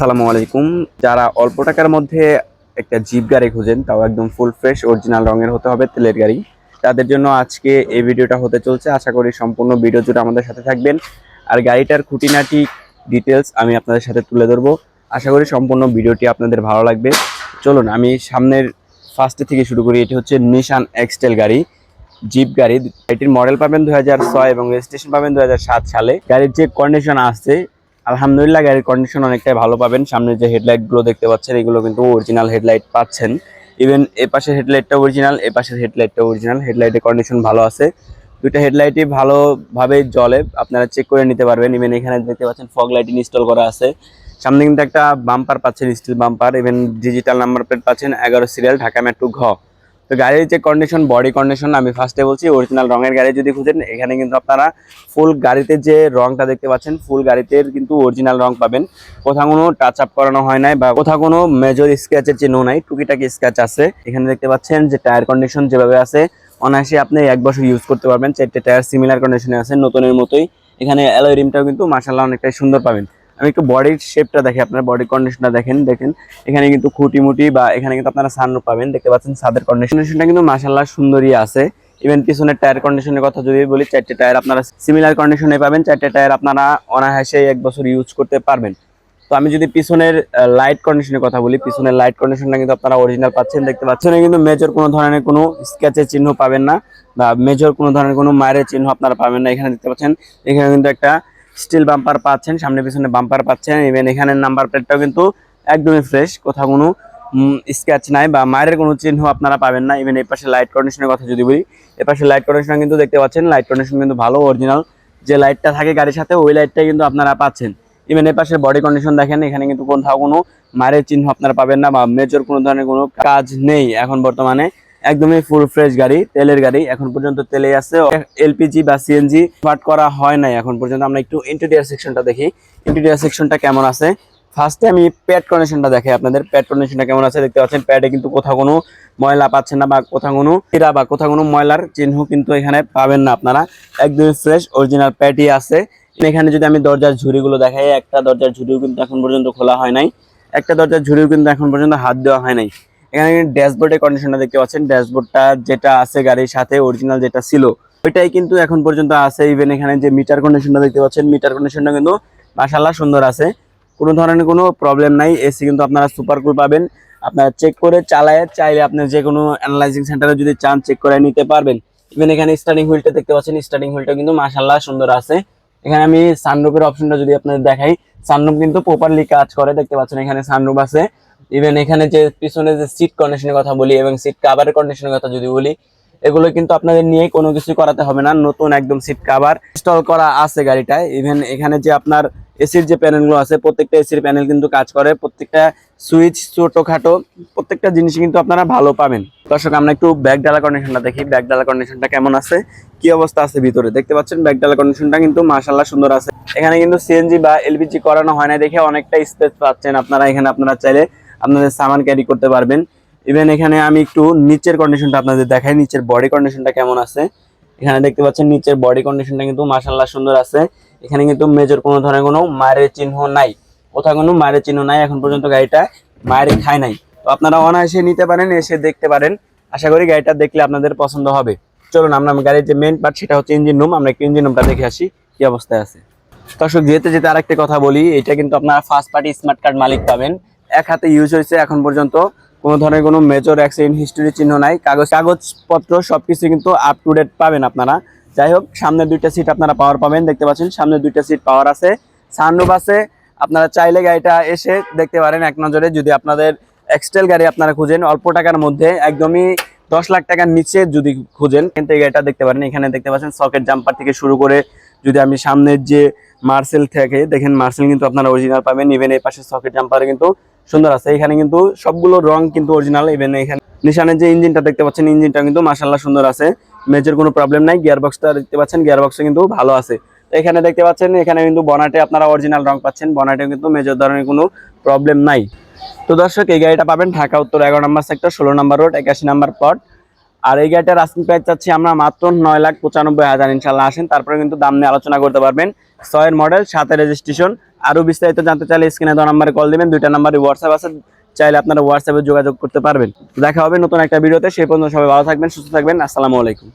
সালামু আলাইকুম। যারা অল্প টাকার মধ্যে একটা জিপ গাড়ি খুঁজেন, তাও একদম ফুল ফ্রেশ অরিজিনাল রঙের হতে হবে তেলের গাড়ি। তাদের জন্য আজকে এই ভিডিওটা হতে চলছে। আশা করি সম্পূর্ণ ভিডিও জুড়ে আমাদের সাথে থাকবেন। আর গাড়িটার খুঁটিনাটি ডিটেলস আমি আপনাদের সাথে তুলে ধরবো। আশা করি সম্পূর্ণ ভিডিওটি আপনাদের ভালো লাগবে। চলুন, আমি সামনের ফার্স্টে থেকে শুরু করি। এটি হচ্ছে নিশান এক্সটেল গাড়ি। জিপ গাড়ি, এটির মডেল পাবেন ছয় এবং রেজিস্ট্রেশন পাবেন দু হাজার সাত সালে। গাড়ির যে কন্ডিশন আছে আলহামদুলিল্লাহ গাড়ির কন্ডিশন অনেকটাই ভালো পাবেন। সামনে যে হেডলাইটগুলো দেখতে পাচ্ছেন, এগুলো কিন্তু অরিজিনাল হেডলাইট পাচ্ছেন। ইভেন এ পাশের হেডলাইটটা অরিজিনাল এ পাশের হেডলাইটটা অরিজিনাল হেডলাইটের কন্ডিশন ভালো আছে। দুইটা হেডলাইটই ভালোভাবে জ্বলে, আপনারা চেক করে নিতে পারবেন। ইভেন এখানে দেখতে পাচ্ছেন ফগ লাইট ইনস্টল করা আছে। সামনে কিন্তু একটা বাম্পার পাচ্ছেন steel bumper even digital number plate পাচ্ছেন, এগারো সিরিয়াল ঢাকা মেট্রো ঘ। তো গাড়ির যে কন্ডিশন বডি কন্ডিশন আমি ফার্স্টে বলছি অরিজিনাল রঙের গাড়ি যদি খুঁজেন, এখানে কিন্তু আপনারা ফুল গাড়িতে যে রংটা দেখতে পাচ্ছেন ফুল গাড়িতে কিন্তু অরিজিনাল রং পাবেন। কোথাও কোনো টাচ আপ করানো হয় নাই বা কোথাও কোনো মেজর স্ক্র্যাচের চিহ্ন নাই, টুকিটাকি স্ক্র্যাচ আছে। এখানে দেখতে পাচ্ছেন যে টায়ার কন্ডিশন যেভাবে আছে, অনায়াসে আপনি এক বছর ইউজ করতে পারবেন। চারটে টায়ার সিমিলার কন্ডিশনে আছে, নতুনের মতোই। এখানে অ্যালয় রিমটাও কিন্তু মাসাল্লাহ অনেকটাই সুন্দর পাবেন। আমি একটু বডির শেপটা দেখি, আপনার বডি কন্ডিশনটা দেখেন দেখেন। এখানে কিন্তু খুঁটি মুটি বা এখানে কিন্তু আপনারা সানরূপ পাবেন, দেখতে পাচ্ছেন ছাদের কন্ডিশনটা কিন্তু মাসাল্লাহ সুন্দরই আছে। ইভেন পিছনের টায়ার কন্ডিশনের কথা যদি বলি, চারটে টায়ার আপনারা সিমিলার কন্ডিশনে পাবেন, চারটে টায়ার আপনারা অনায়াসে এক বছর ইউজ করতে পারবেন। তো আমি যদি পিছনের লাইট কন্ডিশনের কথা বলি, পিছনের লাইট কন্ডিশনটা কিন্তু আপনারা অরিজিনাল পাচ্ছেন, দেখতে পাচ্ছেন। কিন্তু মেজর কোনো ধরনের কোনো স্কেচের চিহ্ন পাবেন না, বা মেজর কোনো ধরনের কোনো মায়ের চিহ্ন আপনারা পাবেন না। এখানে দেখতে পাচ্ছেন, এখানে কিন্তু একটা স্টিল বাম্পার পাচ্ছেন, সামনে পিছনে বাম্পার পাচ্ছেন ইভেন এখানে নাম্বার প্লেটটাও কিন্তু একদমই ফ্রেশ কোথাও কোনো স্ক্যাচ নাই বা মায়ের কোনো চিহ্ন আপনারা পাবেন না ইভেন এই পাশে লাইট কন্ডিশনের কথা যদি বলি এ পাশে লাইট কন্ডিশন কিন্তু দেখতে পাচ্ছেন লাইট কন্ডিশন কিন্তু ভালো অরিজিনাল যে লাইটটা থাকে গাড়ির সাথে, ওই লাইটটাই কিন্তু আপনারা পাচ্ছেন। ইভেন এর পাশে বডি কন্ডিশন দেখেন, এখানে কিন্তু কোথাও কোনো মায়ের চিহ্ন আপনারা পাবেন না বা মেজর কোনো ধরনের কোনো কাজ নেই, এখন বর্তমানে। একদমই ফুল ফ্রেশ গাড়ি, তেলের গাড়ি, এখন পর্যন্ত তেলে আছে। এলপিজি বা সিএনজি পার্ট করা হয় নাই এখন পর্যন্ত, আমরা একটু ইন্টেরিয়ার সেকশনটা দেখি। ইন্টেরিয়ার সেকশনটা কেমন আছে? ফার্স্টে আমি প্যাড কন্ডিশনটা দেখাই আপনাদের। প্যাড কন্ডিশনটা কেমন আছে দেখতে পাচ্ছেন? প্যাডে কিন্তু কোথাও কোনো ময়লা পাচ্ছেন না বা কোথাও কোনো এরা বা কোথাও কোনো ময়লার চিহ্ন কিন্তু এখানে পাবেন না আপনারা। একদমই ফ্রেশ অরিজিনাল প্যাডই আছে। এখানে যদি আমি দরজার ঝুড়িগুলো দেখাই, একটা দরজার ঝুড়িও কিন্তু এখন পর্যন্ত খোলা হয় নাই। একটা দরজার ঝুড়িও কিন্তু এখন পর্যন্ত হাত দেওয়া হয় নাই। এখানে ড্যাশবোর্ডের কন্ডিশনটা দেখতে পাচ্ছেন। ড্যাশবোর্ডটা যেটা আছে গাড়ির সাথে অরিজিনাল যেটা ছিল, ওইটাই কিন্তু এখন পর্যন্ত আছে। ইভেন এখানে যে মিটার কন্ডিশনটা দেখতে পাচ্ছেন মিটার কন্ডিশনটা কিন্তু মাসাল্লাহ সুন্দর আছে। কোনো ধরনের কোনো প্রবলেম নাই। এসি কিন্তু আপনারা সুপার কুল পাবেন। আপনারা চেক করে চালায়, চাইলে আপনি যে কোনো অ্যানালাইজিং সেন্টারে যদি চান চেক করে নিতে পারবেন। ইভেন এখানে স্টার্টিং হুইলটা দেখতে পাচ্ছেন স্টার্টিং হুইলটা কিন্তু মাসাল্লাহ সুন্দর আছে। এখানে আমি সানরুফের অপশনটা যদি আপনাদের দেখাই সানরুফ কিন্তু প্রপারলি কাজ করে। দেখতে পাচ্ছেন এখানে সানরুফ আছে। ইভেন এখানে যে পিছনে যে সিট কন্ডিশনের কথা বলি এবং সিট কাভারের কন্ডিশনের কথা যদি বলি, এগুলো কিন্তু আপনাদের নিয়ে কোনো কিছু করাতে হবে না, নতুন একদম সিট কাভার ইনস্টল করা আছে গাড়িটায়। ইভেন এখানে যে আপনার এসির যে প্যানেলগুলো আছে, প্রত্যেকটা এসির প্যানেল কিন্তু কাজ করে, প্রত্যেকটা সুইচ ছোটোখাটো, প্রত্যেকটা জিনিস কিন্তু আপনারা ভালো পাবেন। দর্শক, আমরা একটু ব্যাক ডালা কন্ডিশনটা দেখি ব্যাক ডালা কন্ডিশনটা কেমন আছে, কি অবস্থা আছে ভিতরে, দেখতে পাচ্ছেন? ব্যাক ডালা কন্ডিশনটা কিন্তু মাশাল্লাহ সুন্দর আছে। এখানে কিন্তু সিএনজি বা এলপিজি করানো হয় না দেখে অনেকটা স্পেস পাচ্ছেন আপনারা, এখানে আপনারা চাইলে আপনাদের সামান ক্যারি করতে পারবেন। ইভেন এখানে আমি একটু নিচের কন্ডিশনটা আপনাদের দেখাই, নিচের বডি কন্ডিশনটা কেমন আছে। এখানে দেখতে পাচ্ছেন নিচের বডি কন্ডিশনটা কিন্তু মাশাল্লাহ সুন্দর আছে। এখানে কিন্তু মেজর কোনো ধরনের কোনো মায়ের চিহ্ন নাই। কোথাও কোনো মায়ের চিহ্ন নাই এখন পর্যন্ত গাড়িটা মায়ের খায় নাই। তো আপনারা অনায়াসে নিতে পারেন, এসে দেখতে পারেন। আশা করি গাড়িটা দেখলে আপনাদের পছন্দ হবে। চলুন, আমরা গাড়ির যে মেন পার্ট সেটা হচ্ছে ইঞ্জিন রুম আমরা একটু ইঞ্জিন রুমটা দেখে আসি, কি অবস্থায় আছে। দর্শক, যেতে যেতে আরেকটা কথা বলি, এটা কিন্তু আপনারা ফার্স্ট পার্টি স্মার্ট কার্ড মালিক পাবেন। এক হাতে ইউজ হয়েছে এখন পর্যন্ত। কোনো ধরনের কোনো মেজর অ্যাক্সিডেন্ট হিস্টোরি চিহ্ন নাই। কাগজ কাগজপত্র সব কিছু কিন্তু আপ টু ডেট পাবেন আপনারা। যাই হোক, সামনে দুইটা সিট আপনারা পাওয়ার পাবেন, দেখতে পাচ্ছেন, সামনে দুইটা সিট পাওয়ার আছে। সানরুফ আছে। আপনারা চাইলে গাড়িটা এসে দেখতে পারেন এক নজরে। যদি আপনাদের এক্সটেল গাড়ি আপনারা খুঁজেন, অল্প টাকার মধ্যে, একদমই দশ লাখ টাকার নিচে যদি খুঁজেন, কিন্তু এই গাড়িটা দেখতে পারেন। এখানে দেখতে পাচ্ছেন সকেট জাম্পার থেকে শুরু করে যদি আমি সামনের যে মার্সেল থেকে, দেখেন মার্সেল কিন্তু আপনারা অরিজিনাল পাবেন ইভেন এই পাশে সকেট জাম্পারে কিন্তু সুন্দর আছে। এখানে কিন্তু সবগুলো রং কিন্তু অরিজিনাল ইভেন এখানে নিশানের যে ইঞ্জিনটা দেখতে পাচ্ছেন ইঞ্জিনটা কিন্তু মাসাল্লাহ সুন্দর আছে। মেজর কোনো প্রবলেম নাই গিয়ার বক্সটা দেখতে পাচ্ছেন গিয়ার বক্সটা কিন্তু ভালো আছে। এখানে দেখতে পাচ্ছেন, এখানে কিন্তু বনাটে আপনারা অরিজিনাল রং পাচ্ছেন বনাটে কিন্তু মেজর ধরনের কোনো প্রবলেম নাই। তো দর্শক, এই গাড়িটা পাবেন ঢাকা, উত্তর এগারো নম্বর সেক্টর ষোলো নম্বর রোড একাশি নম্বর প্লট আর এই গাড়িটার আস্কিং প্রাইস চাচ্ছি আমরা মাত্র নয় লাখ পঁচানব্বই হাজার। ইনশাল্লাহ আসেন, তারপরে কিন্তু দাম নিয়ে আলোচনা করতে পারবেন। ছয়ের মডেল সাতের রেজিস্ট্রেশন আরও বিস্তারিত জানতে চাইলে স্ক্রিনে দেওয়া নাম্বারে কল দেবেন, দুইটা নাম্বারে হোয়াটসঅ্যাপ আছে, চাইলে আপনারা হোয়াটসঅ্যাপে যোগাযোগ করতে পারবেন। দেখা হবে নতুন একটা ভিডিওতে, সেই পর্যন্ত সবাই ভালো থাকবেন, সুস্থ থাকবেন, আসসালামু আলাইকুম।